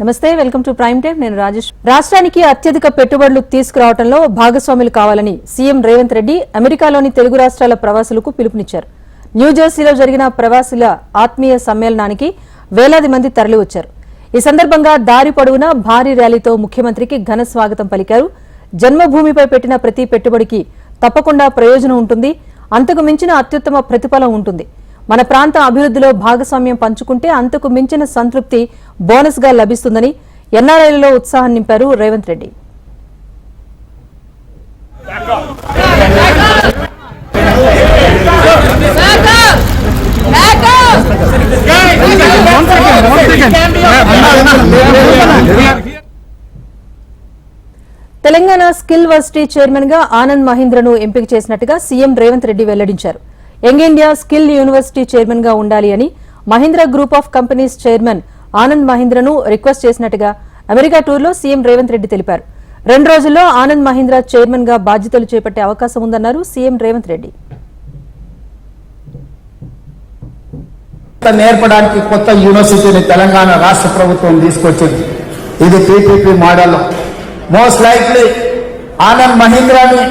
నమస్తే welcome to prime time నేను రాజేష్. రాష్ట్రానికి అత్యధిక పెట్టుబడులు తీసుకురావడంలో భాగస్వాములు కావాలని సీఎం రేవంత్ రెడ్డి అమెరికాలోని తెలుగు రాష్ట్రాల ప్రవాసులకు పిలుపునిచ్చారు. న్యూజెర్సీలో జరిగిన ప్రవాసుల ఆత్మీయ సమ్మేళనానికి వేలాది మంది తరలివచ్చారు. ఈ సందర్భంగా దారి పొడవునా భారీ ర్యాలీతో ముఖ్యమంత్రికి ఘన స్వాగతం పలికారు. జన్మభూమిపై పెట్టిన ప్రతి పెట్టుబడికి తప్పకుండా ప్రయోజనం ఉంటుంది. అంతకు మించిన అత్యుత్తమ ప్రతిఫలం ఉంటుంది. మన ప్రాంత అభివృద్ధిలో భాగస్వామ్యం పంచుకుంటే అంతకు మించిన సంతృప్తి బోనస్గా లభిస్తుందని ఎన్ఆర్ఐలలో ఉత్సాహం నింపారు రేవంత్ రెడ్డి. తెలంగాణ స్కిల్ వర్సిటీ చైర్మన్గా ఆనంద్ మహీంద్రను ఎంపిక చేసినట్టుగా సీఎం రేవంత్ రెడ్డి వెల్లడించారు. యంగ్ ఇండియా స్కిల్ యూనివర్సిటీ చైర్మన్గా ఉండాలి అని Mahindra group of companies chairman Anand మహీంద్రను request చేసినట్టుగా అమెరికా టూర్లో సీఎం రేవంత్ రెడ్డి తెలిపారు. రెండు రోజుల్లో ఆనంద్ మహీంద్ర చైర్మన్గా బాధ్యతలు చేపట్టే అవకాశం ఉందన్నారు సీఎం రేవంత్ రెడ్డి. కొత్త నేర్పడానికి కొత్త యూనివర్సిటీని తెలంగాణ రాష్ట్ర ప్రభుత్వం తీసుకొచ్చింది. ఇది PPP model. Most likely Anand మహీంద్రాని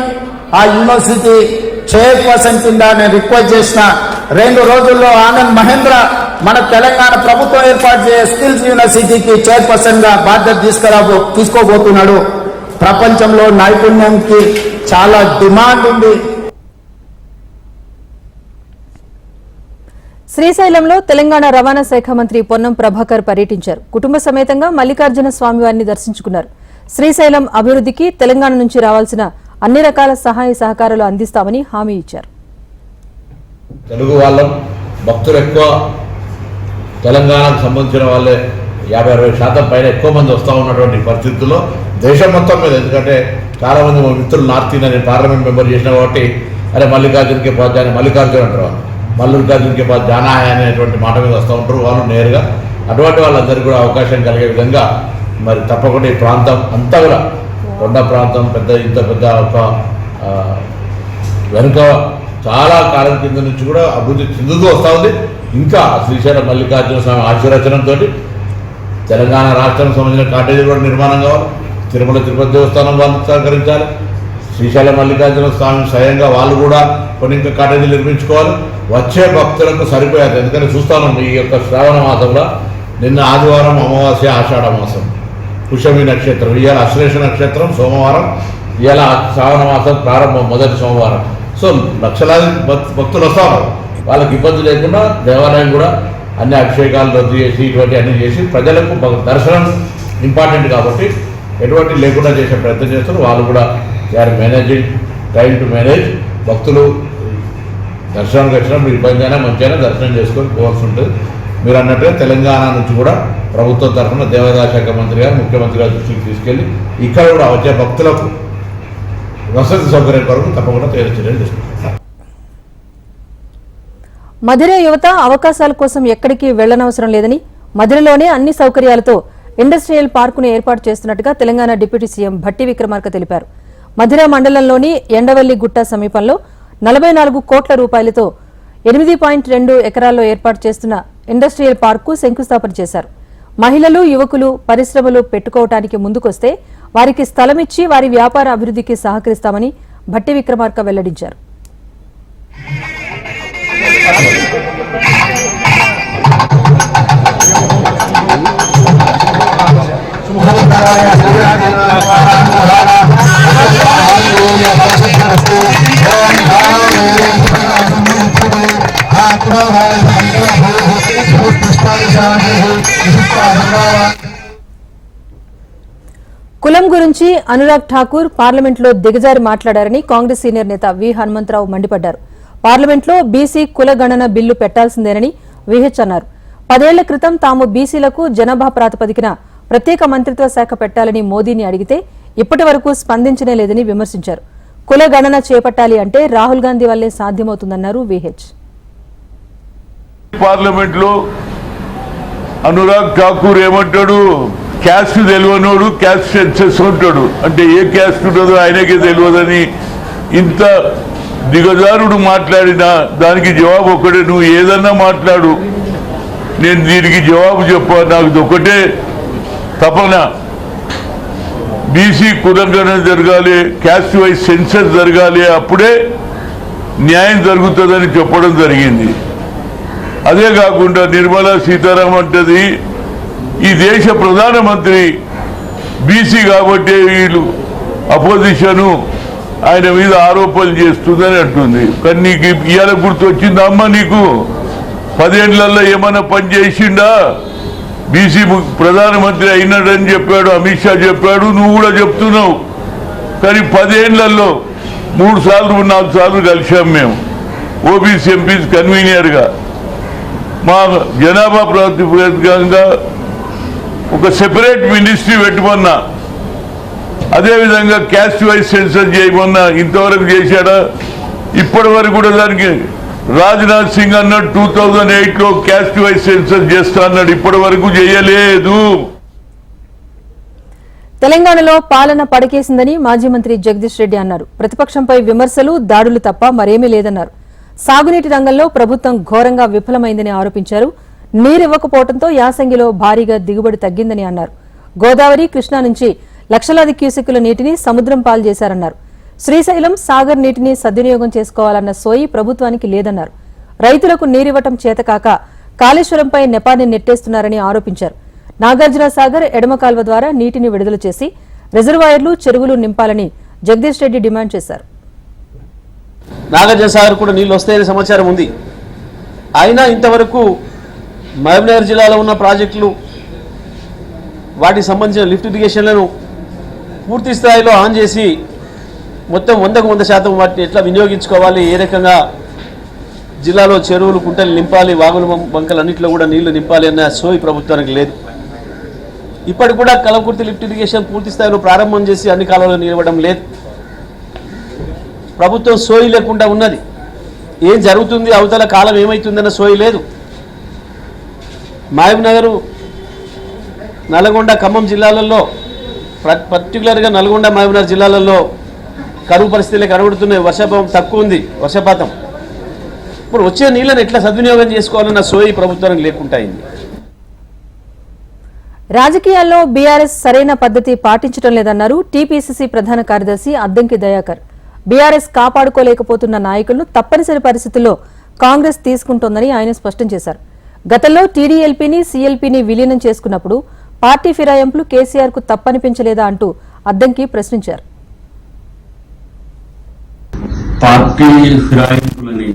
ఆ యూనివర్సిటీ చైర్పర్సన్ కింద నేను రిక్వెస్ట్ చేసిన రెండు రోజుల్లో ఆనంద్ మహేంద్ర మన తెలంగాణ ప్రభుత్వం ఏర్పాటు చేసే స్కిల్స్ యూనివర్సిటీకి చైర్పర్సన్గా బాధ్యత తీసుకురా తీసుకోబోతున్నాడు. ప్రపంచంలో నైపుణ్యంకి చాలా డిమాండ్ ఉంది. శ్రీశైలంలో తెలంగాణ రవాణా శాఖ మంత్రి పొన్నం ప్రభాకర్ పర్యటించారు. కుటుంబ సమేతంగా మల్లికార్జున స్వామివారిని దర్శించుకున్నారు. శ్రీశైలం అభివృద్ధికి తెలంగాణ నుంచి రావాల్సిన అన్ని రకాల సహాయ సహకారాలు అందిస్తామని హామీ ఇచ్చారు. తెలుగు వాళ్ళం భక్తులు ఎక్కువ. తెలంగాణకు సంబంధించిన వాళ్ళే యాభై అరవై శాతం పైన ఎక్కువ మంది వస్తూ ఉన్నటువంటి పరిస్థితుల్లో దేశం మొత్తం మీద ఎందుకంటే చాలామంది మా మిత్రులు నార్త్ ఇండియా నేను పార్లమెంట్ మెంబర్ చేసిన కాబట్టి అరే మల్లికార్జునకే పాస్ జాని మల్లికార్జున అంటారు వాళ్ళు. మల్లికార్జునకే పాస్ జానా అనేటువంటి మాట మీద వస్తూ ఉంటారు వాళ్ళు నేరుగా. అటువంటి వాళ్ళందరికీ కూడా అవకాశం కలిగే విధంగా మరి తప్పకుండా ఈ ప్రాంతం అంతా కూడా కొండ ప్రాంతం పెద్ద ఇంత పెద్ద ఒక వెనుక చాలా కాలం కింద నుంచి కూడా అభివృద్ధి చెందుతూ వస్తూ ఉంది. ఇంకా శ్రీశైలం మల్లికార్జున స్వామి ఆశీర్వచనంతో తెలంగాణ రాష్ట్రానికి సంబంధించిన కాటేజీ కూడా నిర్మాణం కావాలి. తిరుమల తిరుపతి దేవస్థానం వాళ్ళు సహకరించాలి. శ్రీశైలం మల్లికార్జున స్వామి స్వయంగా వాళ్ళు కూడా కొన్ని ఇంకా కాటేజీలు నిర్మించుకోవాలి. వచ్చే భక్తులకు సరిపోయేది. ఎందుకంటే చూస్తాను ఈ యొక్క శ్రావణ మాసంలో నిన్న ఆదివారం అమావాస్య ఆషాఢ మాసం. పుష్యమి నక్షత్రం ఇవాళ అశ్లేష నక్షత్రం సోమవారం ఇవాళ శ్రావణ మాసం ప్రారంభం మొదటి సోమవారం. సో లక్షలాది భక్తులు వస్తారు. వాళ్ళకి ఇబ్బంది లేకుండా దేవాలయం కూడా అన్ని అభిషేకాలు రద్దు చేసి ఇటువంటి అన్ని చేసి ప్రజలకు దర్శనం ఇంపార్టెంట్ కాబట్టి ఎటువంటి లేకుండా చేసే ప్రయత్నం చేస్తారు. వాళ్ళు కూడా are managing time to manage. భక్తులు దర్శనానికి వచ్చినప్పుడు ఇబ్బంది అయినా మంచి అయినా దర్శనం చేసుకొని పోవాల్సి ఉంటుంది. మీరు అన్నట్టుగా తెలంగాణ నుంచి కూడా ప్రభుత్వం తరఫున దేవాదాయ శాఖ మంత్రి గారు ముఖ్యమంత్రి గారి దృష్టికి తీసుకెళ్ళి ఇక్కడ కూడా వచ్చే భక్తులకు వసతి సౌకర్యం కొరకు తప్పకుండా తయారు చర్యలు తీసుకుంటాం మధిర యువత అవకాశాల కోసం ఎక్కడికి వెళ్ళనవసరం లేదని మధురలోనే అన్ని సౌకర్యాలతో ఇండస్ట్రియల్ పార్కును ఏర్పాటు చేస్తున్నట్టుగా తెలంగాణ డిప్యూటీ సీఎం భట్టి విక్రమార్క తెలిపారు. మధుర మండలంలోని ఎండవల్లి గుట్ట సమీపంలో నలభై నాలుగు కోట్ల రూపాయలతో ఎనిమిది పాయింట్ రెండు ఎకరాల్లో ఏర్పాటు చేస్తున్న ఇండస్ట్రియల్ పార్కు శంకుస్థాపన చేశారు. మహిళలు యువకులు పరిశ్రమలు పెట్టుకోవటానికి ముందుకొస్తే వారికి స్థలమిచ్చి వారి వ్యాపార అభివృద్ధికి సహకరిస్తామని భట్టి విక్రమార్క వెల్లడించారు. అనురాగ్ ఠాకూర్ పార్లమెంట్లో దిగజారి మాట్లాడారని కాంగ్రెస్ సీనియర్ నేత వి హనుమంతరావు మండిపడ్డారు. పార్లమెంట్లో బీసీ కుల గణన బిల్లు పెట్టాల్సిందేనని విహెచ్ అన్నారు. పదేళ్ళ క్రితం తాము బీసీలకు జనాభా ప్రాతిపదికన ప్రత్యేక మంత్రిత్వ శాఖ పెట్టాలని మోదీని అడిగితే ఇప్పటి వరకు స్పందించనే లేదని విమర్శించారు. కులగణన చేపట్టాలి అంటే రాహుల్ గాంధీ వల్లే సాధ్యమవుతుందన్నారు విహెచ్. పార్లమెంట్లో అనురాగ్ ఠాకూర్ ఏమంటాడు? క్యాస్ట్ తెలియనోడు క్యాస్ట్ సెన్సెస్ ఉంటాడు. అంటే ఏ క్యాస్ట్ ఉంటుందో ఆయనకే తెలియదని ఇంత దిగజారుడు మాట్లాడినా దానికి జవాబు ఒకటే నువ్వు ఏదన్నా మాట్లాడు. నేను దీనికి జవాబు చెప్ప. నాకు ఇది ఒకటే తపన. బీసీ కులంకరణ జరగాలి క్యాస్ట్ వైజ్ సెన్సస్ జరగాలి అప్పుడే న్యాయం జరుగుతుందని చెప్పడం జరిగింది. అదే కాకుండా నిర్మలా సీతారామన్ అంటది ఈ దేశ ప్రధానమంత్రి బీసీ కాబట్టి వీళ్ళు అపోజిషను ఆయన మీద ఆరోపణలు చేస్తుందని అంటుంది. కానీ నీకు ఇవాళ గుర్తు వచ్చిందా అమ్మ నీకు? పదేళ్ళలో ఏమైనా పని చేసిండా? బీసీ ప్రధానమంత్రి అయినాడని చెప్పాడు అమిత్ షా చెప్పాడు నువ్వు కూడా చెప్తున్నావు. కానీ పదేళ్ళలో మూడు సార్లు నాలుగు సార్లు కలిసాం మేము. ఓబీసీ ఎంపీస్ కన్వీనియర్గా. మా జనాభా ప్రాతిపదికంగా ఒక సెపరేట్ మినిస్ట్రీ పెట్టుకున్నా. అదేవిధంగా క్యాస్ట్ వైజ్ సెన్సర్ చేయమన్నా. ఇంతవరకు చేశాడా? ఇప్పటి వరకు కూడా దానికి రాజ్నాథ్ సింగ్ అన్నాడు టూ థౌజండ్ ఎయిట్లో క్యాస్ట్ వైజ్ సెన్సర్ చేస్తా అన్నాడు. ఇప్పటి వరకు చేయలేదు. తెలంగాణలో పాలన పడకేసిందని మాజీ మంత్రి జగదీష్ రెడ్డి అన్నారు. ప్రతిపక్షంపై విమర్శలు దాడులు తప్ప మరేమీ లేదన్నారు. సాగునీటి రంగంలో ప్రభుత్వం ఘోరంగా విఫలమైందని ఆరోపించారు. నీరివ్వకపోవడంతో యాసంగిలో భారీగా దిగుబడి తగ్గిందని అన్నారు. గోదావరి కృష్ణా నుంచి లక్షలాది క్యూసెక్కుల నీటిని సముద్రం పాలు చేశారన్నారు. శ్రీశైలం సాగర్ నీటిని సద్వినియోగం చేసుకోవాలన్న సోయి ప్రభుత్వానికి లేదన్నారు. రైతులకు నీరివ్వటం చేతకాక కాళేశ్వరంపై నెపాన్ని నెట్టేస్తున్నారని ఆరోపించారు. నాగార్జున సాగర్ ఎడమ కాల్వ ద్వారా నీటిని విడుదల చేసి రిజర్వాయర్లు చెరువులు నింపాలని జగదీష్ రెడ్డి డిమాండ్ చేశారు. నాగార్జున సాగర్ కూడా నీళ్ళు వస్తాయనే సమాచారం ఉంది. అయినా ఇంతవరకు మహబూబ్నగర్ జిల్లాలో ఉన్న ప్రాజెక్టులు వాటికి సంబంధించిన లిఫ్ట్ ఇరిగేషన్లను పూర్తి స్థాయిలో ఆన్ చేసి మొత్తం వందకు వంద శాతం వాటిని ఎట్లా వినియోగించుకోవాలి ఏ రకంగా జిల్లాలో చెరువులు కుంటలు నింపాలి వాగులు బంకలు అన్నింటిలో కూడా నీళ్ళు నింపాలి అన్న సోయి ప్రభుత్వానికి లేదు. ఇప్పటికి కూడా కలవకుర్తి లిఫ్ట్ ఇరిగేషన్ పూర్తి స్థాయిలో ప్రారంభం చేసి అన్ని కాలంలో నిలవడం లేదు. ప్రభుత్వం సోయి లేకుండా ఉన్నది. ఏం జరుగుతుంది అవతల కాలం ఏమవుతుందన్న సోయి లేదు. మహబూబ్ నల్గొండ ఖమ్మం జిల్లాలలో పర్టికులర్గా నల్గొండ మహబూబ్నగర్ జిల్లాలలో కరువు పరిస్థితులు కనబడుతున్నాయి. వర్షపాతం తక్కువ ఉంది వర్షపాతం. ఇప్పుడు వచ్చే నీళ్ళని ఎట్లా సద్వినియోగం చేసుకోవాలన్న సోయి ప్రభుత్వానికి లేకుండా అయింది. రాజకీయాల్లో బీఆర్ఎస్ సరైన పద్ధతి పాటించడం లేదన్నారు టీపీసీసీ ప్రధాన కార్యదర్శి అద్దంకి దయాకర్. బీఆర్ఎస్ కాపాడుకోలేకపోతున్న నాయకులను తప్పనిసరి పరిస్థితుల్లో కాంగ్రెస్ తీసుకుంటోందని ఆయన స్పష్టం చేశారు. గతంలో టీడీఎల్పీని సీఎల్పీని విలీనం చేసుకున్నప్పుడు పార్టీ ఫిరాయింపులు కేసీఆర్కు తప్పనిపించలేదా అంటూ అద్దంకి ప్రశ్నించారు. పార్టీ ఫిరాయింపులు అనేది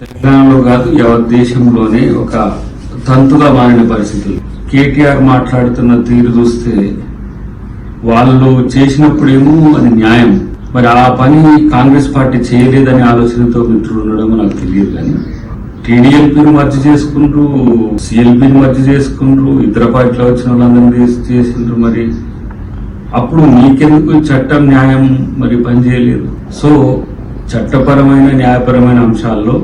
తెలంగాణలో కాదు ఎవరి దేశంలోనే ఒక తంతుగా మారిన పరిస్థితులు. కేటీఆర్ మాట్లాడుతున్న తీరు చూస్తే వాళ్ళు చేసినప్పుడేమో అది న్యాయం. మరి ఆ పని కాంగ్రెస్ పార్టీ చేయలేదనే ఆలోచనతో మిత్రులు ఉండడం నాకు తెలియదు కానీ టీడీఎల్పీని మర్జీ చేసుకుంటూ సిఎల్పీని మర్జీ చేసుకుంటూ ఇతర పార్టీలో వచ్చిన వాళ్ళందరినీ చేసి- చేసిండ్రు మరి. అప్పుడు మీకెందుకు చట్టం న్యాయం మరి పనిచేయలేదు సో చట్టపరమైన న్యాయపరమైన అంశాల్లో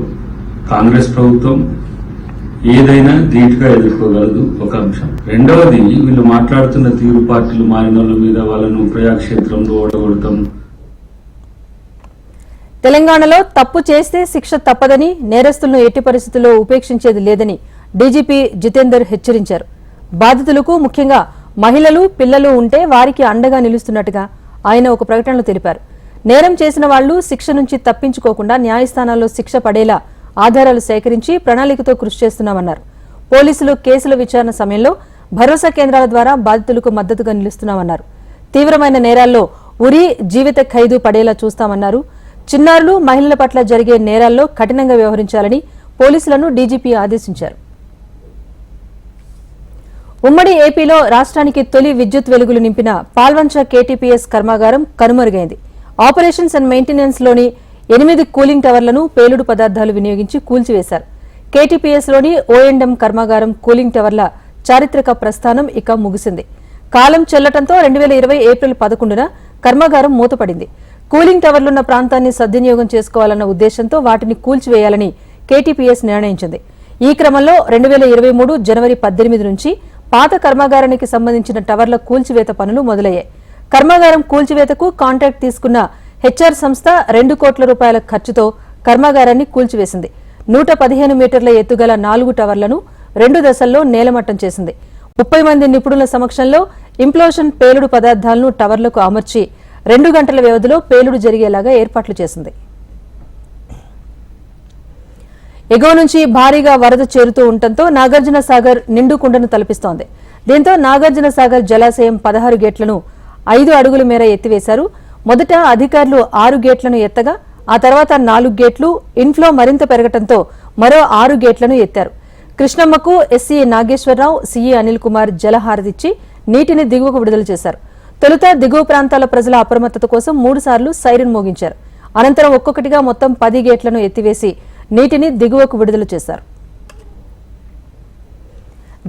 కాంగ్రెస్ ప్రభుత్వం ఏదైనా ధీటుగా ఎదుర్కోగలదు ఒక అంశం. రెండవది వీళ్ళు మాట్లాడుతున్న తీరు పార్టీలు మారిన వాళ్ళ మీద వాళ్ళను ప్రజాక్షేత్రంలో ఓడగొడతాం తెలంగాణలో తప్పు చేస్తే శిక్ష తప్పదని నేరస్తులను ఎట్టి పరిస్థితుల్లో ఉపేక్షించేది లేదని డీజీపీ జితేందర్ హెచ్చరించారు. బాధితులకు ముఖ్యంగా మహిళలు పిల్లలు ఉంటే వారికి అండగా నిలుస్తున్నట్టుగా ఆయన ఒక ప్రకటనలో తెలిపారు. నేరం చేసిన వాళ్ళు శిక్ష నుంచి తప్పించుకోకుండా న్యాయస్థానాల్లో శిక్ష పడేలా ఆధారాలు సేకరించి ప్రణాళికతో కృషి చేస్తున్నామన్నారు. పోలీసులు కేసుల విచారణ సమయంలో భరోసా కేంద్రాల ద్వారా బాధితులకు మద్దతుగా నిలుస్తున్నామన్నారు. తీవ్రమైన నేరాల్లో ఉరి జీవిత ఖైదు పడేలా చూస్తామన్నారు చిన్నారులు మహిళల పట్ల జరిగే నేరాల్లో కఠినంగా వ్యవహరించాలని పోలీసులను డీజీపీ ఆదేశించారు. ఉమ్మడి ఏపీలో రాష్ట్రానికి తొలి విద్యుత్ వెలుగులు నింపిన పాల్వంచ కేటీపీఎస్ కర్మాగారం కనుమరుగైంది. ఆపరేషన్స్ అండ్ మెయింటెనెన్స్లోని ఎనిమిది కూలింగ్ టవర్లను పేలుడు పదార్థాలు వినియోగించి కూల్చివేశారు. కేటీపీఎస్లోని ఓఎండ్ఎం కర్మాగారం కూలింగ్ టవర్ల చారిత్రక ప్రస్థానం ఇక ముగిసింది. కాలం చెల్లటంతో రెండు వేల ఇరవై ఏప్రిల్ పదకొండున కర్మాగారం మూతపడింది. కూలింగ్ టవర్లున్న ప్రాంతాన్ని సద్వినియోగం చేసుకోవాలన్న ఉద్దేశంతో వాటిని కూల్చివేయాలని కేటీపీఎస్ నిర్ణయించింది. ఈ క్రమంలో రెండు వేల ఇరవై మూడు జనవరి పద్దెనిమిది నుంచి పాత కర్మాగారానికి సంబంధించిన టవర్ల కూల్చివేత పనులు మొదలయ్యాయి. కర్మాగారం కూల్చివేతకు కాంట్రాక్ట్ తీసుకున్న హెచ్ఆర్ సంస్థ రెండు కోట్ల రూపాయల ఖర్చుతో కర్మాగారాన్ని కూల్చివేసింది. నూట పదిహేను మీటర్ల ఎత్తుగల నాలుగు టవర్లను రెండు దశల్లో నేలమట్టం చేసింది. ముప్పై మంది నిపుణుల సమక్షంలో ఇంప్లోషన్ పేలుడు పదార్థాలను టవర్లకు అమర్చి రెండు గంటల వ్యవధిలో పేలుడు జరిగేలాగా ఏర్పాట్లు చేసింది. ఎగువ నుంచి భారీగా వరద చేరుతూ ఉండటంతో నాగార్జున సాగర్ నిండు కుండను తలపిస్తోంది. దీంతో నాగార్జున సాగర్ జలాశయం పదహారు గేట్లను ఐదు అడుగుల మేర ఎత్తివేశారు. మొదట అధికారులు ఆరు గేట్లను ఎత్తగా ఆ తర్వాత నాలుగు గేట్లు ఇన్ఫ్లో మరింత పెరగటంతో మరో ఆరు గేట్లను ఎత్తారు. కృష్ణమ్మకు ఎస్సీ నాగేశ్వరరావు సీఈ అనిల్ కుమార్ జలహారతిచ్చి నీటిని దిగువకు విడుదల చేశారు. తొలుత దిగువ ప్రాంతాల ప్రజల అప్రమత్తత కోసం మూడు సార్లు సైరన్ మోగించారు. అనంతరం ఒక్కొక్కటిగా మొత్తం పది గేట్లను ఎత్తివేసి నీటిని దిగువకు విడుదల చేశారు.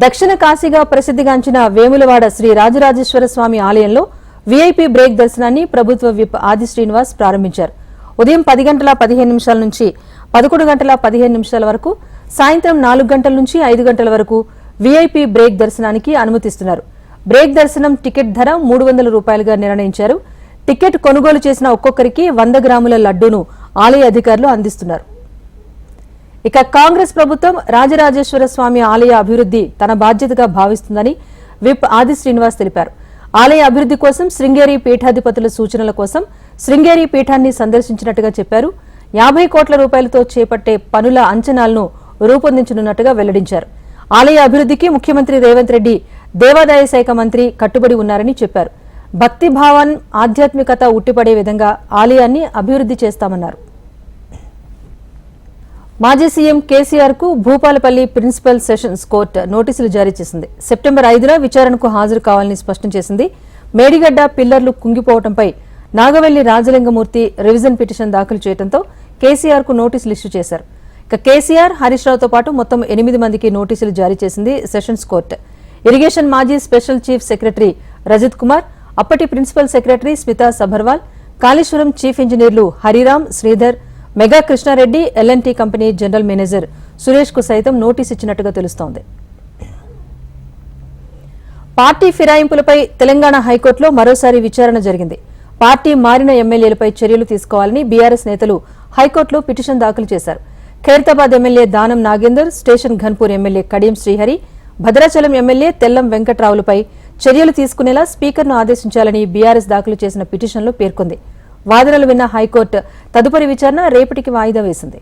దక్షిణ కాశీగా ప్రసిద్ధిగాంచిన వేములవాడ శ్రీ రాజరాజేశ్వర స్వామి ఆలయంలో వీఐపీ బ్రేక్ దర్శనాన్ని ప్రభుత్వ విప్ ఆది శ్రీనివాస్ ప్రారంభించారు. ఉదయం పది గంటల పదిహేను నిమిషాల నుంచి పదకొండు గంటల పదిహేను నిమిషాల వరకు సాయంత్రం నాలుగు గంటల నుంచి ఐదు గంటల వరకు వీఐపీ బ్రేక్ దర్శనానికి అనుమతిస్తున్నారు. బ్రేక్ దర్శనం టికెట్ ధర మూడు వందల రూపాయలుగా నిర్ణయించారు. టికెట్ కొనుగోలు చేసిన ఒక్కొక్కరికి వంద గ్రాముల లడ్డూను ఆలయ అధికారులు అందిస్తున్నారు. ఇక కాంగ్రెస్ ప్రభుత్వం రాజరాజేశ్వర స్వామి ఆలయ అభివృద్ధి తన బాధ్యతగా భావిస్తుందని విప్ ఆది శ్రీనివాస్ తెలిపారు. ఆలయ అభివృద్ధి కోసం శృంగేరి పీఠాధిపతుల సూచనల కోసం శృంగేరి పీఠాన్ని సందర్శించినట్టుగా చెప్పారు. యాభై కోట్ల రూపాయలతో చేపట్టే పనుల అంచనాలను రూపొందించనున్నట్టుగా వెల్లడించారు. ఆలయ అభివృద్ధికి ముఖ్యమంత్రి రేవంత్ రెడ్డి దేవాదాయ శాఖ మంత్రి కట్టుబడి ఉన్నారని చెప్పారు. భక్తి భావన్ ఆధ్యాత్మికత ఉట్టిపడే విధంగా ఆలయాన్ని అభివృద్ధి చేస్తామన్నారు. మాజీ సీఎం కేసీఆర్కు భూపాలపల్లి ప్రిన్సిపల్ సెషన్స్ కోర్టు నోటీసులు జారీ చేసింది. సెప్టెంబర్ ఐదున విచారణకు హాజరు కావాలని స్పష్టం చేసింది. మేడిగడ్డ పిల్లర్లు కుంగిపోవడంపై నాగవెల్లి రాజలింగమూర్తి రివిజన్ పిటిషన్ దాఖలు చేయడంతో కేసీఆర్కు నోటీసులు ఇష్యూ చేశారు. ఇక కేసీఆర్ హరీష్ రావుతో పాటు మొత్తం ఎనిమిది మందికి నోటీసులు జారీ చేసింది సెషన్స్ కోర్టు. ఇరిగేషన్ మాజీ special chief secretary Rajat Kumar అప్పటి principal secretary Smita Sabharwal Kaleshwaram chief ఇంజనీర్లు Hariram Sridhar Megha Krishnareddy L and T company general manager సురేష్కు సైతం నోటీస్ ఇచ్చినట్టుగా తెలుస్తోంది. పార్టీ ఫిరాయింపులపై తెలంగాణ హైకోర్టులో మరోసారి విచారణ జరిగింది. పార్టీ మారిన ఎమ్మెల్యేలపై చర్యలు తీసుకోవాలని బీఆర్ఎస్ నేతలు హైకోర్టులో పిటిషన్ దాఖలు చేశారు. Khairatabad MLA Danam Nagender station Ghanpur MLA Kadiyam Srihari Bhadrachalam MLA Tellam వెంకట్రావులపై చర్యలు తీసుకునేలా స్పీకర్ను ఆదేశించాలని బీఆర్ఎస్ దాఖలు చేసిన పిటిషన్లో పేర్కొంది. వాదనలు విన్న హైకోర్టు తదుపరి విచారణ రేపటికి వాయిదా వేసింది.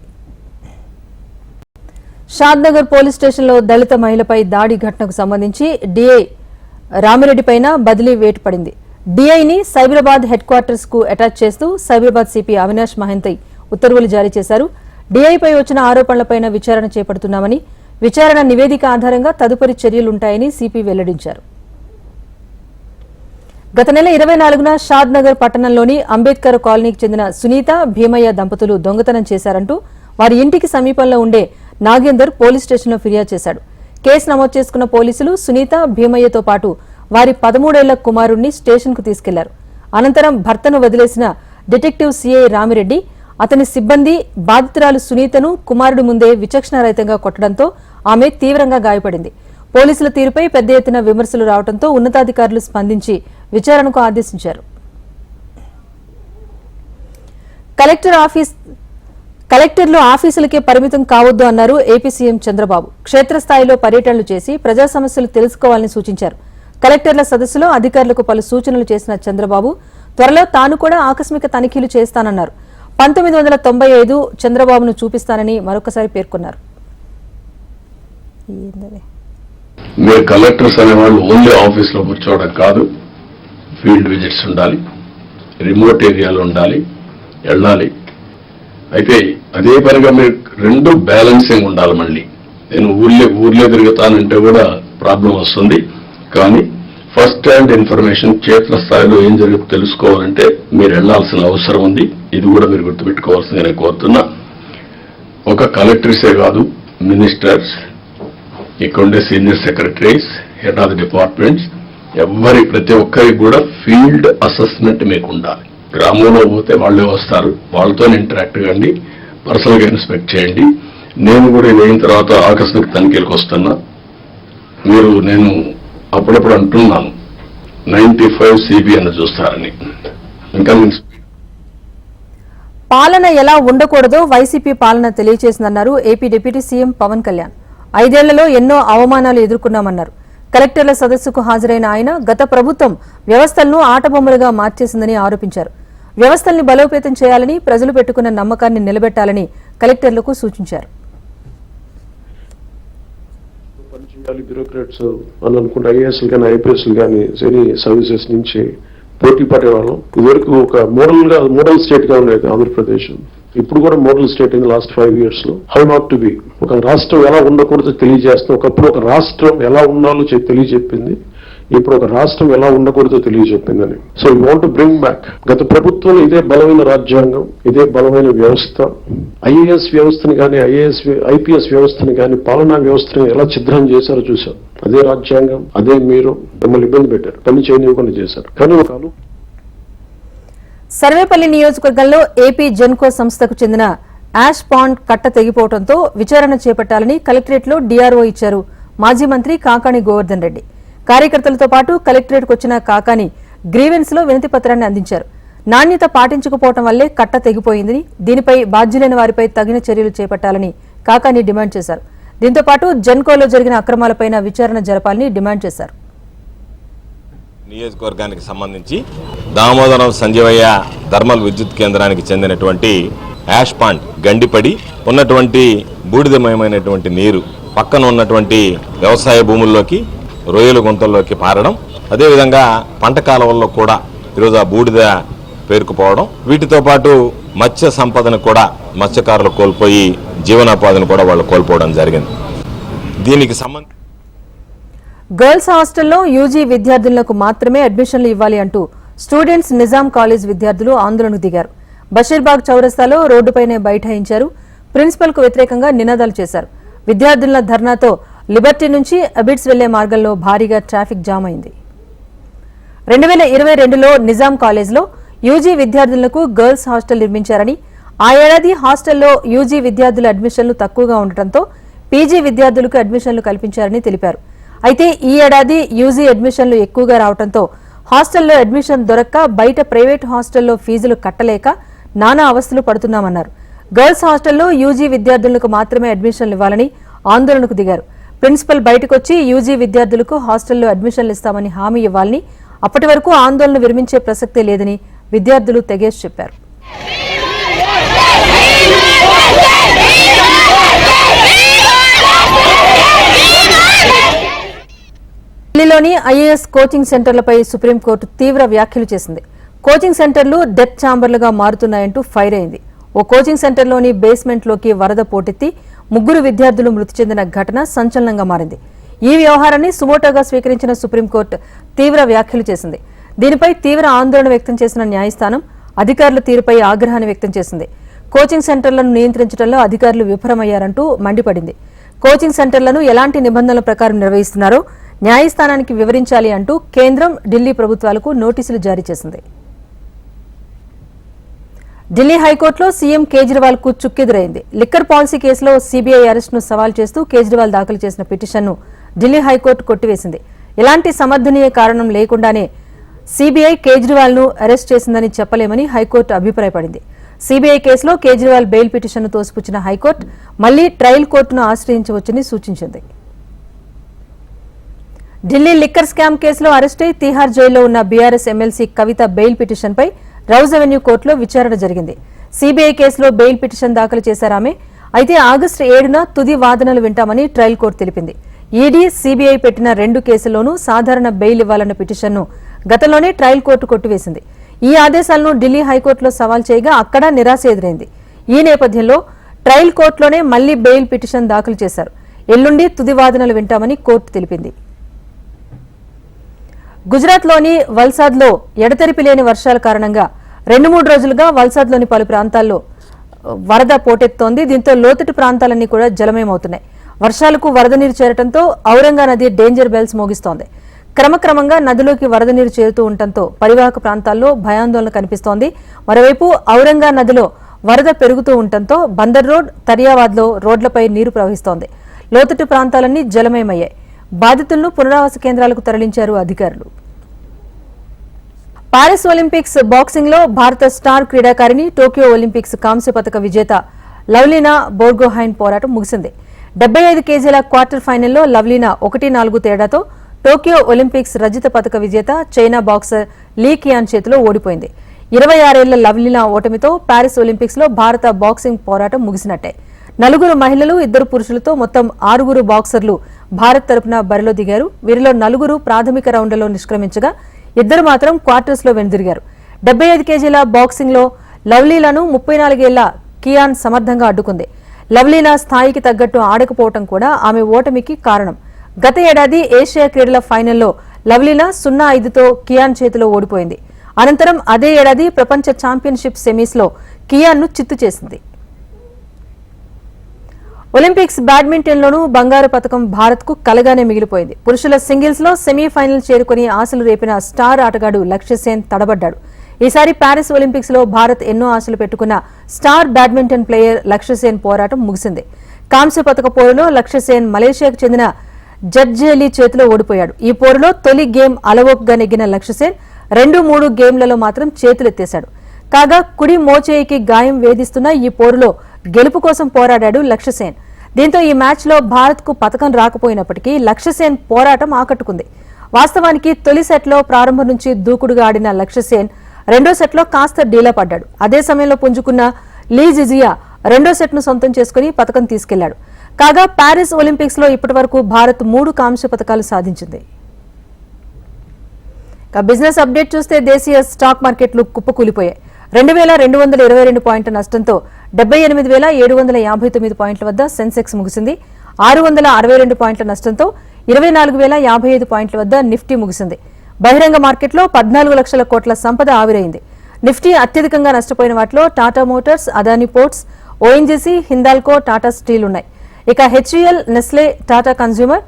షాద్నగర్ పోలీస్ స్టేషన్లో దళిత మహిళపై దాడి ఘటనకు సంబంధించి డీఐ రామిరెడ్డిపైన బదిలీ వేటు పడింది డీఐని సైబరాబాద్ హెడ్ క్వార్టర్స్కు అటాచ్ చేస్తూ సైబరాబాద్ సిపి అవినాష్ మహంతై ఉత్తర్వులు జారీ చేశారు. డీఐపై వచ్చిన ఆరోపణలపైన విచారణ చేపడుతున్నామని విచారణ నివేదిక ఆధారంగా తదుపరి చర్యలుంటాయని సిపి వెల్లడించారు. గత నెల ఇరవై నాలుగున షాద్ నగర్ పట్టణంలోని అంబేద్కర్ కాలనీకి చెందిన సునీత భీమయ్య దంపతులు దొంగతనం చేశారంటూ వారి ఇంటికి సమీపంలో ఉండే నాగేందర్ పోలీస్ స్టేషన్లో ఫిర్యాదు చేశాడు. కేసు నమోదు చేసుకున్న పోలీసులు సునీత భీమయ్యతో పాటు వారి పదమూడేళ్ళ కుమారుణ్ణి స్టేషన్కు తీసుకెళ్ళారు. అనంతరం భర్తను వదిలేసిన డిటెక్టివ్ సిఐ రామిరెడ్డి అతని సిబ్బంది బాధితురాలు సునీతను కుమారుడి ముందే విచక్షణారహితంగా కొట్టడంతో ఆమె తీవ్రంగా గాయపడింది. పోలీసుల తీరుపై పెద్ద ఎత్తున విమర్శలు రావడంతో ఉన్నతాధికారులు స్పందించి విచారణకు ఆదేశించారు. కలెక్టర్ ఆఫీస్ కలెక్టర్లు ఆఫీసులకే పరిమితం కావద్దు అన్నారు ఏపీ సీఎం చంద్రబాబు. క్షేత్రస్థాయిలో పర్యటనలు చేసి ప్రజా సమస్యలు తెలుసుకోవాలని సూచించారు. కలెక్టర్ల సదస్సులో అధికారులకు పలు సూచనలు చేసిన చంద్రబాబు త్వరలో తాను కూడా ఆకస్మిక తనిఖీలు చేస్తానన్నారు. పంతొమ్మిది వందల తొంభై ఐదు చంద్రబాబును చూపిస్తానని మరొకసారి పేర్కొన్నారు. మీరు కలెక్టర్స్ అనేవాళ్ళు ఓన్లీ ఆఫీస్లో కూర్చోవడం కాదు ఫీల్డ్ విజిట్స్ ఉండాలి రిమోట్ ఏరియాలో ఉండాలి వెళ్ళాలి. అయితే అదే పనిగా మీరు రెండు బ్యాలెన్సింగ్ ఉండాలి మళ్ళీ. నేను ఊర్లే ఊర్లే తిరుగుతానంటే కూడా ప్రాబ్లం వస్తుంది. కానీ ఫస్ట్ హ్యాండ్ ఇన్ఫర్మేషన్ క్షేత్ర స్థాయిలో ఏం జరుగుతుందో తెలుసుకోవాలంటే మీరు వెళ్ళాల్సిన అవసరం ఉంది. ఇది కూడా మీరు గుర్తుపెట్టుకోవాల్సింది నేను కోరుతున్నా. ఒక కలెక్టర్సే కాదు మినిస్టర్స్ ఇక్కడ ఉండే senior secretaries head of departments ఎవరి ప్రతి ఒక్కరికి కూడా ఫీల్డ్ అసెస్మెంట్ మీకు ఉండాలి. గ్రామంలో పోతే వాళ్ళే వస్తారు వాళ్ళతో ఇంటరాక్ట్ కండి పర్సనల్గా ఇన్స్పెక్ట్ చేయండి. నేను కూడా ఇది తర్వాత ఆకస్మిక తనిఖీలకు వస్తున్నా. మీరు నేను అప్పుడప్పుడు అంటున్నాను నైన్టీ ఫైవ్ సిబిఎన్ చూస్తారని. ఇంకా పాలన ఎలా ఉండకూడదో వైసీపీ పాలన తెలియజేసిందన్నారు AP deputy CM Pawan Kalyan. ఐదేళ్ళలో ఎన్నో అవమానాలు ఎదుర్కొన్నామన్నారు. కలెక్టర్ల సదస్సుకు హాజరైన ఆయన గత ప్రభుత్వం వ్యవస్థలను ఆటబొమ్మలుగా మార్చేసిందని ఆరోపించారు. వ్యవస్థల్ని బలోపేతం చేయాలని ప్రజలు పెట్టుకున్న నమ్మకాన్ని నిలబెట్టాలని కలెక్టర్లకు సూచించారు. పనిచేయాలి బ్యూరోక్రాట్స్ అని అనుకుంటే ఐఏఎస్లు కానీ ఐపీఎస్లు కానీ ఎనీ సర్వీసెస్ నుంచి పోటీ పడేవాళ్ళం ఇదివరకు ఒక మోడల్గా మోడల్ స్టేట్గా ఉండేది ఆంధ్రప్రదేశ్. ఇప్పుడు కూడా మోడల్ స్టేట్ అయింది లాస్ట్ ఫైవ్ ఇయర్స్లో హౌ నాట్ టు బి. ఒక రాష్ట్రం ఎలా ఉండకూడదో తెలియజేస్తాం ఒకప్పుడు ఒక రాష్ట్రం ఎలా ఉండాలో తెలియజెప్పింది. ఇప్పుడు ఒక రాష్ట్రం ఎలా ఉండకూడదో తెలియజెప్పిందని. So you want bring back గత ప్రభుత్వం ఇదే బలమైన రాజ్యాంగం ఇదే బలమైన వ్యవస్థ. ఐఏఎస్ వ్యవస్థని కానీ ఐఏఎస్ ఐపీఎస్ వ్యవస్థని కానీ పాలనా వ్యవస్థని ఎలా ఛిద్రం చేశారో చూశాం అదే రాజ్యాంగం అదే మీరు మిమ్మల్ని ఇబ్బంది పెట్టారు. పని చేయనివ్వకుండా చేశారు. కానీ ఒక సర్వేపల్లి నియోజకవర్గంలో ఏపీ జెన్కో సంస్థకు చెందిన యాష్ పాండ్ కట్ట తెగిపోవడంతో విచారణ చేపట్టాలని కలెక్టరేట్లో డీఆర్ఓ ఇచ్చారు మాజీ మంత్రి కాకాణి గోవర్ధన్ రెడ్డి. కార్యకర్తలతో పాటు కలెక్టరేట్కు వచ్చిన కాకాని గ్రీవెన్స్లో వినతి పత్రాన్ని అందించారు. నాణ్యత పాటించకపోవడం వల్లే కట్ట తెగిపోయిందని దీనిపై బాధ్యులైన వారిపై తగిన చర్యలు చేపట్టాలని కాకాని డిమాండ్ చేశారు. దీంతో పాటు జెన్కోలో జరిగిన అక్రమాలపైన విచారణ జరపాలని డిమాండ్ చేశారు. నియోజకవర్గానికి సంబంధించి దామోదరం సంజీవయ్య థర్మల్ విద్యుత్ కేంద్రానికి చెందినటువంటి యాష్ పాండ్ గండిపడి ఉన్నటువంటి బూడిదమయమైనటువంటి నీరు పక్కన ఉన్నటువంటి వ్యవసాయ భూముల్లోకి రొయ్యల గుంతల్లోకి పారడం అదేవిధంగా పంట కాలువల్లో కూడా ఈరోజు ఆ బూడిద పేరుకుపోవడం వీటితో పాటు మత్స్య సంపదను కూడా మత్స్యకారులు కోల్పోయి జీవనోపాధిని కూడా వాళ్ళు కోల్పోవడం జరిగింది. దీనికి సంబంధించి గర్ల్స్ హాస్టల్లో యూజీ విద్యార్థులకు మాత్రమే అడ్మిషన్లు ఇవ్వాలి అంటూ స్టూడెంట్స్ నిజాం కాలేజ్ విద్యార్థులు ఆందోళనకు దిగారు. బషీర్బాగ్ చౌరస్తాలో రోడ్డుపైనే బైఠాయించారు. ప్రిన్సిపల్కు వ్యతిరేకంగా నినాదాలు చేశారు. విద్యార్థుల ధర్నాతో లిబర్టీ నుంచి అబిడ్స్ వెళ్ళే మార్గంలో భారీగా ట్రాఫిక్ జామ్ అయింది. రెండు వేల ఇరవై రెండులో నిజాం కాలేజ్లో యూజీ విద్యార్థులకు గర్ల్స్ హాస్టల్ నిర్మించారని ఆ ఏడాది హాస్టల్లో యూజీ విద్యార్థుల అడ్మిషన్లు తక్కువగా ఉండటంతో పీజీ విద్యార్థులకు అడ్మిషన్లు కల్పించారని తెలిపారు. అయితే ఈ ఏడాది యూజీ అడ్మిషన్లు ఎక్కువగా రావడంతో హాస్టల్లో అడ్మిషన్ దొరక్క బయట ప్రైవేట్ హాస్టల్లో ఫీజులు కట్టలేక నానా అవస్థలు పడుతున్నామన్నారు. గర్ల్స్ హాస్టల్లో యూజీ విద్యార్థులకు మాత్రమే అడ్మిషన్లు ఇవ్వాలని ఆందోళనకు దిగారు. ప్రిన్సిపల్ బయటకొచ్చి యూజీ విద్యార్థులకు హాస్టల్లో అడ్మిషన్లు ఇస్తామని హామీ ఇవ్వాలని అప్పటి వరకు ఆందోళన విరమించే ప్రసక్తే లేదని విద్యార్థులు తెగేసి చెప్పారు. ఢిల్లీలోని ఐఏఎస్ కోచింగ్ సెంటర్లపై సుప్రీంకోర్టు తీవ్ర వ్యాఖ్యలు చేసింది. కోచింగ్ సెంటర్లు డెత్ ఛాంబర్లుగా మారుతున్నాయంటూ ఫైర్ అయింది. ఓ కోచింగ్ సెంటర్లోని బేస్మెంట్లోకి వరద పోటెత్తి ముగ్గురు విద్యార్థులు మృతి చెందిన ఘటన సంచలనంగా మారింది. ఈ వ్యవహారాన్ని సుమోటోగా స్వీకరించిన సుప్రీంకోర్టు తీవ్ర వ్యాఖ్యలు చేసింది. దీనిపై తీవ్ర ఆందోళన వ్యక్తం చేసిన న్యాయస్థానం అధికారుల తీరుపై ఆగ్రహాన్ని వ్యక్తం చేసింది. కోచింగ్ సెంటర్లను నియంత్రించడంలో అధికారులు విఫలమయ్యారంటూ మండిపడింది. కోచింగ్ సెంటర్లను ఎలాంటి నిబంధనల ప్రకారం నిర్వహిస్తున్నారో న్యాయస్థానానికి వివరించాలి అంటూ కేంద్రం ఢిల్లీ ప్రభుత్వాలకు నోటీసులు జారీ చేసింది. ఢిల్లీ హైకోర్టులో సీఎం కేజ్రీవాల్కు చుక్కెదురైంది. లిక్కర్ పాలసీ కేసులో సీబీఐ అరెస్టును సవాల్ చేస్తూ కేజ్రీవాల్ దాఖలు చేసిన పిటిషన్ను ఢిల్లీ హైకోర్టు కొట్టివేసింది. ఎలాంటి సమర్థనీయ కారణం లేకుండానే సీబీఐ కేజ్రీవాల్ను అరెస్ట్ చేసిందని చెప్పలేమని హైకోర్టు అభిప్రాయపడింది. సీబీఐ కేసులో కేజ్రీవాల్ బెయిల్ పిటిషన్ను తోసిపుచ్చిన హైకోర్టు మళ్ళీ ట్రయల్ కోర్టును ఆశ్రయించవచ్చని సూచించింది. ఢిల్లీ లిక్కర్ స్కామ్ కేసులో అరెస్టై తిహార్ జైల్లో ఉన్న బీఆర్ఎస్ ఎమ్మెల్సీ కవిత బెయిల్ పిటిషన్పై రౌజ్ అవెన్యూ కోర్టులో విచారణ జరిగింది. సీబీఐ కేసులో బెయిల్ పిటిషన్ దాఖలు చేశారామె అయితే ఆగస్టు ఏడున తుది వాదనలు వింటామని ట్రయల్ కోర్టు తెలిపింది. ఈడీ సీబీఐ పెట్టిన రెండు కేసుల్లోనూ సాధారణ బెయిల్ ఇవ్వాలన్న పిటిషన్ను గతంలోనే ట్రయల్ కోర్టు కొట్టివేసింది. ఈ ఆదేశాలను ఢిల్లీ హైకోర్టులో సవాల్ చేయగా అక్కడ నిరాశ ఎదురైంది. ఈ నేపథ్యంలో ట్రయల్ కోర్టులోనే మళ్ళీ బెయిల్ పిటిషన్ దాఖలు చేశారు. ఎల్లుండి తుది వాదనలు వింటామని కోర్టు తెలిపింది. గుజరాత్లోని వల్సాద్లో ఎడతెరిపి లేని వర్షాల కారణంగా రెండు మూడు రోజులుగా వల్సాద్లోని పలు ప్రాంతాల్లో వరద పోటెత్తోంది. దీంతో లోతట్టు ప్రాంతాలన్నీ కూడా జలమయమవుతున్నాయి. వర్షాలకు వరద నీరు చేరటంతో ఔరంగా నది డేంజర్ బెల్స్ మోగిస్తోంది. క్రమక్రమంగా నదిలోకి వరద నీరు చేరుతూ ఉండటంతో పరివాహక ప్రాంతాల్లో భయాందోళన కనిపిస్తోంది. మరోవైపు ఔరంగా నదిలో వరద పెరుగుతూ ఉండటంతో బందర్ రోడ్ తరియావాద్లో రోడ్లపై నీరు ప్రవహిస్తోంది. లోతట్టు ప్రాంతాలన్నీ జలమయమయ్యాయి. బాధితులను పునరావాస కేంద్రాలకు తరలించారు అధికారులు. పారిస్ ఒలింపిక్స్ బాక్సింగ్లో భారత స్టార్ క్రీడాకారిణి టోక్యో ఒలింపిక్స్ కాంస్య పథక విజేత లవ్లీనా బోర్గోహైన్ పోరాటం ముగిసింది. డెబ్బై ఐదు కేజీల క్వార్టర్ ఫైనల్లో లవ్లీనా ఒకటి నాలుగు తేడాతో టోక్యో ఒలింపిక్స్ రజత పథక విజేత చైనా బాక్సర్ లీ కియాన్ చేతిలో ఓడిపోయింది. ఇరవై ఆరేళ్ళ లవ్లీనా ఓటమితో పారిస్ ఒలింపిక్స్లో భారత బాక్సింగ్ పోరాటం ముగిసినట్టే. నలుగురు మహిళలు ఇద్దరు పురుషులతో మొత్తం ఆరుగురు బాక్సర్లు భారత్ తరపున బరిలో దిగారు. వీరిలో నలుగురు ప్రాథమిక రౌండ్లలో నిష్క్రమించగా ఇద్దరు మాత్రం క్వార్టర్స్లో వెనుదిరిగారు. డెబ్బై ఐదు కేజీల బాక్సింగ్లో లవ్లీలను ముప్పై నాలుగేళ్ళ కియాన్ సమర్థంగా అడ్డుకుంది. లవ్లీనా స్థాయికి తగ్గట్టు ఆడకపోవటం కూడా ఆమె ఓటమికి కారణం. గత ఏడాది ఏషియా క్రీడల ఫైనల్లో లవ్లీనా సున్నా ఐదుతో కియాన్ చేతిలో ఓడిపోయింది. అనంతరం అదే ఏడాది ప్రపంచ ఛాంపియన్షిప్ సెమీస్లో కియాన్ను చిత్తు చేసింది. ఒలింపిక్స్ బ్యాడ్మింటన్ లోనూ బంగారు పథకం భారత్కు కలగానే మిగిలిపోయింది. పురుషుల సింగిల్స్లో సెమీఫైనల్ చేరుకుని ఆశలు రేపిన స్టార్ ఆటగాడు లక్ష్యసేన్ తడబడ్డాడు. ఈసారి ప్యారిస్ ఒలింపిక్స్లో భారత్ ఎన్నో ఆశలు పెట్టుకున్న స్టార్ బ్యాడ్మింటన్ ప్లేయర్ లక్ష్యసేన్ పోరాటం ముగిసింది. కాంస్య పథక పోరులో లక్ష్యసేన్ మలేషియాకు చెందిన జడ్జేలీ చేతిలో ఓడిపోయాడు. ఈ పోరులో తొలి గేమ్ అలవోక్గా నెగ్గిన లక్ష్యసేన్ రెండు మూడు గేమ్లలో మాత్రం చేతులెత్తేశాడు. కాగా కుడి మోచేయికి గాయం వేధిస్తున్న ఈ పోరులో గెలుపు కోసం పోరాడాడు లక్ష్యసేన్. దీంతో ఈ మ్యాచ్లో భారత్కు పథకం రాకపోయినప్పటికీ లక్ష్యసేన్ పోరాటం ఆకట్టుకుంది. వాస్తవానికి తొలి సెట్లో ప్రారంభం నుంచి దూకుడుగా ఆడిన లక్ష్యసేన్ రెండో సెట్లో కాస్త డీలా పడ్డాడు అదే సమయంలో పుంజుకున్న లీ జిజియా రెండో సెట్ను సొంతం చేసుకుని పథకం తీసుకెళ్ళాడు. కాగా ప్యారిస్ ఒలింపిక్స్లో ఇప్పటివరకు భారత్ మూడు కాంస్య పథకాలు సాధించింది. బిజినెస్ అప్డేట్ చూస్తే దేశీయ స్టాక్ మార్కెట్లు కుప్పకూలిపోయాయి. రెండు వేల రెండు వందల ఇరవై రెండు పాయింట్ల నష్టంతో డెబ్బై ఎనిమిది వేల ఏడు వందల యాభై తొమ్మిది పాయింట్ల వద్ద సెన్సెక్స్ ముగిసింది. ఆరు వందల అరవై రెండు పాయింట్ల నష్టంతో ఇరవై నాలుగు వేల యాభై ఐదు పాయింట్ల వద్ద నిఫ్టీ ముగిసింది. బహిరంగ మార్కెట్లో పద్నాలుగు లక్షల కోట్ల సంపద ఆవిరైంది. నిఫ్టీ అత్యధికంగా నష్టపోయిన వాటిలో Tata Motors Adani Ports ONGC Hindalco Tata Steel ఉన్నాయి. ఇక HUL Nestle Tata Consumer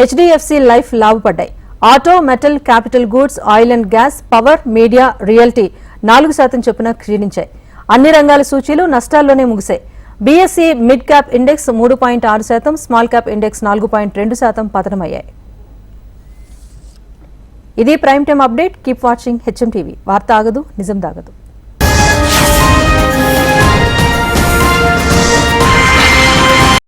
HDFC Life లాభపడ్డాయి. Auto metal capital goods oil and gas power media realty నాలుగు శాతం చొప్పున క్షీణించాయి. అన్ని రంగాల సూచీలు నష్టాల్లోనే ముగిశాయి. బీఎస్సీ మిడ్ క్యాప్ ఇండెక్స్ మూడు పాయింట్ ఆరు శాతం స్మాల్ క్యాప్ ఇండెక్స్ నాలుగు పాయింట్ రెండు శాతం పతనమయ్యాయి. ఇది prime time update. Keep watching HM TV. వార్త ఆగదు నిజం దాగదు.